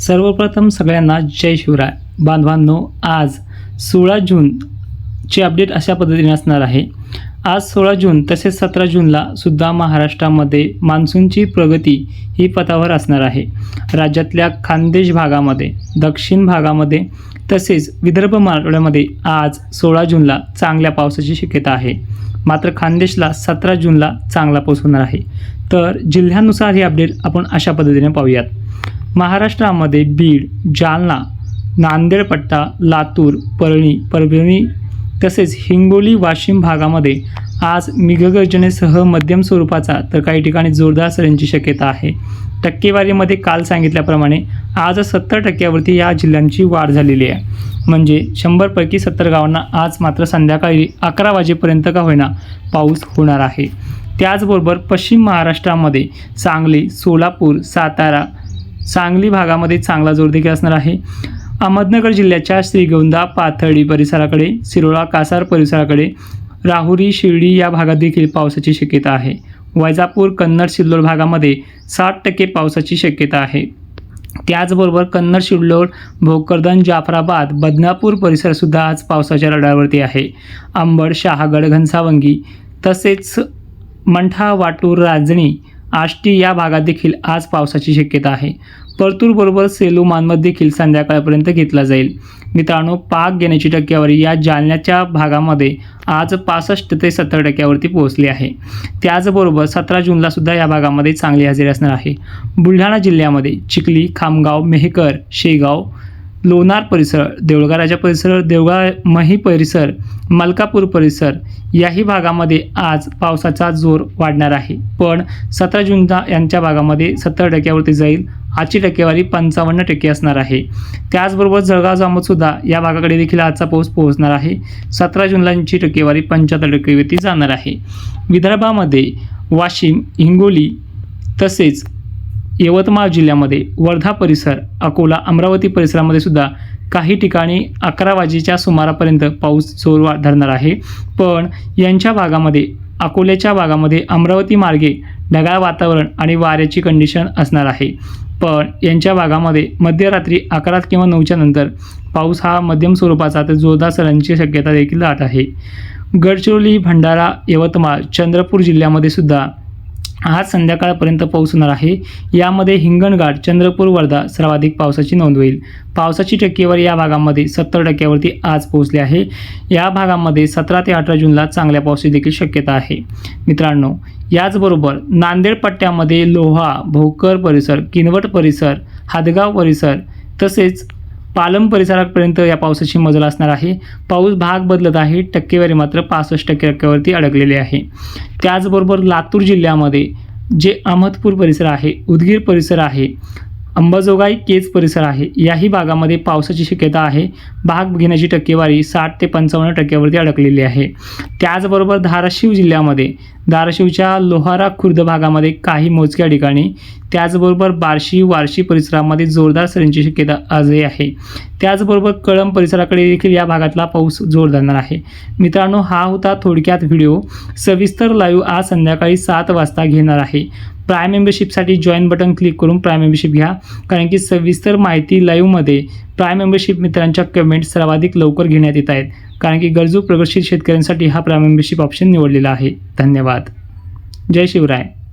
सर्वप्रथम सगळ्यांना जय शिवराय. बांधवांनो आज सोळा जूनची अपडेट अशा पद्धतीने असणार आहे. आज सोळा जून तसेच सतरा जूनला सुद्धा महाराष्ट्रामध्ये मान्सूनची प्रगती ही पथावर असणार आहे. राज्यातल्या खानदेश भागामध्ये दक्षिण भागामध्ये तसेच विदर्भ मराठवाड्यामध्ये आज सोळा जूनला चांगल्या पावसाची शक्यता आहे. मात्र खानदेशला सतरा जूनला चांगला पाऊस होणार आहे. तर जिल्ह्यानुसार ही अपडेट आपण अशा पद्धतीने पाहूयात. महाराष्ट्रामध्ये बीड जालना नांदेडपट्टा लातूर परळी परभणी तसेच हिंगोली वाशिम भागामध्ये आज मेघगर्जनेसह मध्यम स्वरूपाचा तर काही ठिकाणी जोरदार सरींची शक्यता आहे. टक्केवारीमध्ये काल सांगितल्याप्रमाणे आज सत्तर टक्क्यावरती या जिल्ह्यांची वाढ झालेली आहे. म्हणजे शंभरपैकी सत्तर गावांना आज मात्र संध्याकाळी अकरा वाजेपर्यंत का होईना पाऊस होणार आहे. त्याचबरोबर पश्चिम महाराष्ट्रामध्ये सांगली सोलापूर सातारा सांगली भागामध्ये चांगला जोर देखील असणार आहे. अहमदनगर जिल्ह्याच्या श्रीगोंदा पाथर्डी परिसराकडे सिरोळा कासार परिसराकडे राहुरी शिर्डी या भागात देखील पावसाची शक्यता आहे. वैजापूर कन्नड सिल्लोड भागामध्ये साठ टक्के पावसाची शक्यता आहे. त्याचबरोबर कन्नड शिल्लोड भोकरदन जाफराबाद बदनापूर परिसरसुद्धा आज पावसाच्या रडारवरती आहे. अंबड शहागड घनसावंगी तसेच मंठा वाटूर रांजणी आष्टी या भागात देखील आज पावसाची शक्यता आहे. परतूरबरोबर सेलू मानमत देखील संध्याकाळपर्यंत घेतला जाईल. मित्रांनो पाक घेण्याची टक्केवारी या जालन्याच्या भागामध्ये आज पासष्ट ते सत्तर टक्क्यावरती पोहोचली आहे. त्याचबरोबर सतरा जूनला सुद्धा या भागामध्ये चांगली हजेरी असणार आहे. बुलढाणा जिल्ह्यामध्ये चिखली खामगाव मेहकर शेगाव लोणार परिसर देऊळगाराच्या परिसर देवगाळ मही परिसर मलकापूर परिसर याही भागामध्ये आज पावसाचा जोर वाढणार आहे. पण सतरा जूनला यांच्या भागामध्ये सत्तर टक्क्यावरती जाईल आजची टक्केवारी पंचावन्न टक्के असणार आहे. त्याचबरोबर जळगाव जामोदसुद्धा या भागाकडे देखील आजचा पाऊस पोहोचणार आहे. सतरा जूनला यांची टक्केवारी पंच्याहत्तर टक्केवरती जाणार आहे. विदर्भामध्ये वाशिम हिंगोली तसेच यवतमाळ जिल्ह्यामध्ये वर्धा परिसर अकोला अमरावती परिसरामध्ये सुद्धा काही ठिकाणी अकरा वाजेच्या सुमारापर्यंत पाऊस जोरवा धरणार आहे. पण यांच्या भागामध्ये अकोल्याच्या भागामध्ये अमरावती मार्गे ढगाळ वातावरण आणि वाऱ्याची कंडिशन असणार आहे. पण यांच्या भागामध्ये मध्यरात्री अकरा किंवा नऊच्या नंतर पाऊस हा मध्यम स्वरूपाचा तर जोरदार सरांची शक्यता देखील राहत आहे. गडचिरोली भंडारा यवतमाळ चंद्रपूर जिल्ह्यामध्ये सुद्धा आज संध्याकाळपर्यंत पाऊस होणार आहे. यामध्ये हिंगणघाट चंद्रपूर वर्धा सर्वाधिक पावसाची नोंद होईल. पावसाची टक्केवारी या भागामध्ये सत्तर टक्क्यावरती आज पोहोचली आहे. या भागामध्ये सतरा ते अठरा जूनला चांगल्या पावसाची देखील शक्यता आहे. मित्रांनो याचबरोबर नांदेड पट्ट्यामध्ये लोहा भोकर परिसर किनवट परिसर हादगाव परिसर तसेच पालम परिसरापर्यंत या पावसाची मजल असणार आहे. पाऊस भाग बदलत आहे. टक्केवारी मात्र पासष्ट टक्के टक्क्यावरती अडकलेली आहे. त्याचबरोबर लातूर जिल्ह्यामध्ये जे अहमदपूर परिसर आहे उदगीर परिसर आहे अंबाजोगाई केज परिसर आहे. याही भागामध्ये पावसाची शक्यता आहे. भाग घेण्याची टक्केवारी साठ ते पंचावन्न टक्क्यावरती अडकलेली आहे. त्याचबरोबर धाराशिव जिल्ह्यामध्ये धाराशिवच्या लोहारा खुर्द भागामध्ये काही मोजक्या ठिकाणी त्याचबरोबर बार्शी वारशी परिसरामध्ये जोरदार सरींची शक्यता आजही आहे. त्याचबरोबर कळंब परिसराकडे देखील या भागातला पाऊस जोर धरणार आहे. मित्रांनो हा होता थोडक्यात व्हिडिओ. सविस्तर लाईव्ह आज संध्याकाळी सात वाजता घेणार आहे. प्राय मेंबरशिपसाठी जॉईन बटन क्लिक करून प्राय मेंबरशिप घ्या. कारण की सविस्तर माहिती लाईव्हमध्ये प्राय मेंबरशिप मित्रांच्या कमेंट सर्वाधिक लवकर घेण्यात येत आहेत. कारण की गरजू प्रगतशील शेतकऱ्यांसाठी हा प्राय मेंबरशिप ऑप्शन निवडलेला आहे. धन्यवाद. जय शिवराय.